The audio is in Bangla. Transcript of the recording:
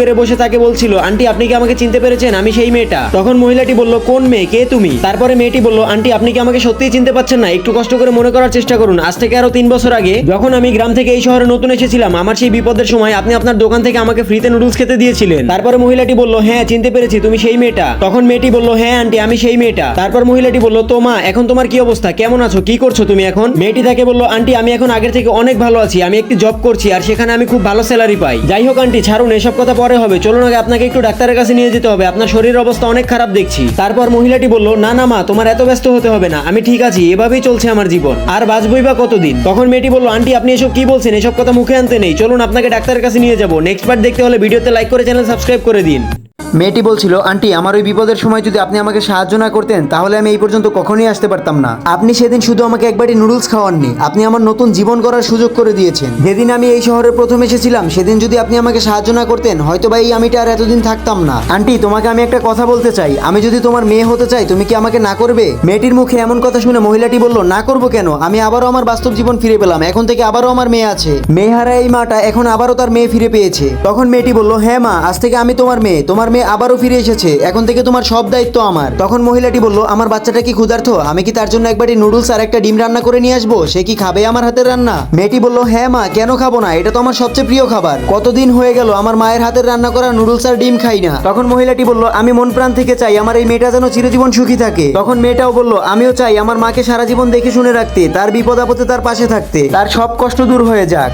করে বসে তাকে বলছিল, আন্টি, আপনি কি আমাকে চিনতে পেরেছেন? আমি সেই মেয়েটা। তখন মহিলাটি বলল, কোন মেয়ে? কে তুমি? তারপরে মেয়েটি বলল, আন্টি, আপনি কি আমাকে সত্যিই চিনতে পাচ্ছেন না? একটু কষ্ট করে মনে করার চেষ্টা করুন। আজ থেকে আরও তিন বছর আগে যখন আমি গ্রাম থেকে এই শহরে নতুন এসেছিলাম, আমার সেই বিপদের সময় আপনি আপনার দোকান থেকে আমাকে ফ্রিতে নুডলস খেতে দিয়েছিলেন। তারপরে মহিলাটি বলল হ্যাঁ চিনতে পেরেছি, তুমি সেই মেয়েটা। তখন মেয়েটি বলল হ্যাঁ আন্টি, আমি সেই মেয়েটা। তারপর মহিলাটি বলল, তো মা, এখন তোমার কি অবস্থা? কেমন আছো? কি করছ তুমি এখন? মেয়েটি তাকে বলল, আন্টি, আমি এখন আগের থেকে অনেক ভালো আছি, আমি একটি জব করছি, আর সেখানে আমি খুব ভালো স্যালারি পাই। যাই হোক, আন্টি, ছাড়ুন, এসব কথা পরে হবে, চলুন আগে আপনাকে একটু ডাক্তারের কাছে নিয়ে যেতে হবে। আপনার শরীরের অবস্থা অনেক খারাপ দেখছি। তারপর মহিলাটি বলল, না না, মা, তোমার এত ব্যস্ত হতে হবে না। আমি ঠিক আছি, এভাবেই চলছে আমার জীবন। আর বাঁচবই বা কতদিন? তখন মেয়েটি বলল, আন্টি, আপনি এসব কি বলছেন? এসব কথা মুখে আনতে নেই। চলুন আপনাকে ডাক্তারের কাছে নিয়ে যাব। নেক্সট পার্ট দেখতে হলে ভিডিওতে লাইক করে চ্যানেল সাবস্ক্রাইব করে দিন। মেয়েটি বলছিল, আন্টি, আমার ওই বিপদের সময় যদি আপনি আমাকে সাহায্য না করতেন, তাহলে আমি এই পর্যন্ত কখনোই আসতে পারতাম না। আপনি সেদিন শুধু আমাকে একবারই নুডলস খাওয়াননি, আপনি আমার নতুন জীবন করার সুযোগ করে দিয়েছেন। যেদিন আমি এই শহরে প্রথম এসেছিলাম, সেদিন যদি আপনি আমাকে সাহায্য না করতেন, হয়তো বা এই আমিটা আর এতদিন থাকতাম না। আন্টি, তোমাকে আমি একটা কথা বলতে চাই। আমি যদি তোমার মেয়ে হতে চাই, তুমি কি আমাকে না করবে? মেয়েটির মুখে এমন কথা শুনে মহিলাটি বলল, না করব কেন? আমি আবারও আমার বাস্তব জীবন ফিরে পেলাম। এখন থেকে আবারও আমার মেয়ে আছে। মেয়ে হারা এই মাটা এখন আবারও তার মেয়ে ফিরে পেয়েছে। তখন মেয়েটি বলল হ্যাঁ মা, আজ থেকে আমি তোমার মেয়ে। তোমার মেয়ে আবারও ফিরে এসেছে। এখন থেকে তোমার সব দায়িত্ব আমার। তখন মহিলাটি বলল, আমার বাচ্চাটা কি ক্ষুধার্থ আমি কি তার জন্য একবারই নুডলস আর একটা ডিম রান্না করে নিয়ে আসব? সে কি খাবে আমার হাতের রান্না? মেয়েটি বলল হ্যাঁ মা, কেন খাব না? এটা তো আমার সবচেয়ে প্রিয় খাবার। কতদিন হয়ে গেল আমার মায়ের হাতের রান্না করা নুডলস আর ডিম খাই না। তখন মহিলাটি বলল, আমি মন প্রাণ থেকে চাই, আমার এই মেয়েটা যেন চিরজীবন সুখী থাকে। তখন মেয়েটাও বলল, আমিও চাই, আমার মাকে সারা জীবন দেখে শুনে রাখতে, তার বিপদ আপদে তার পাশে থাকতে। তার সব কষ্ট দূর হয়ে যাক।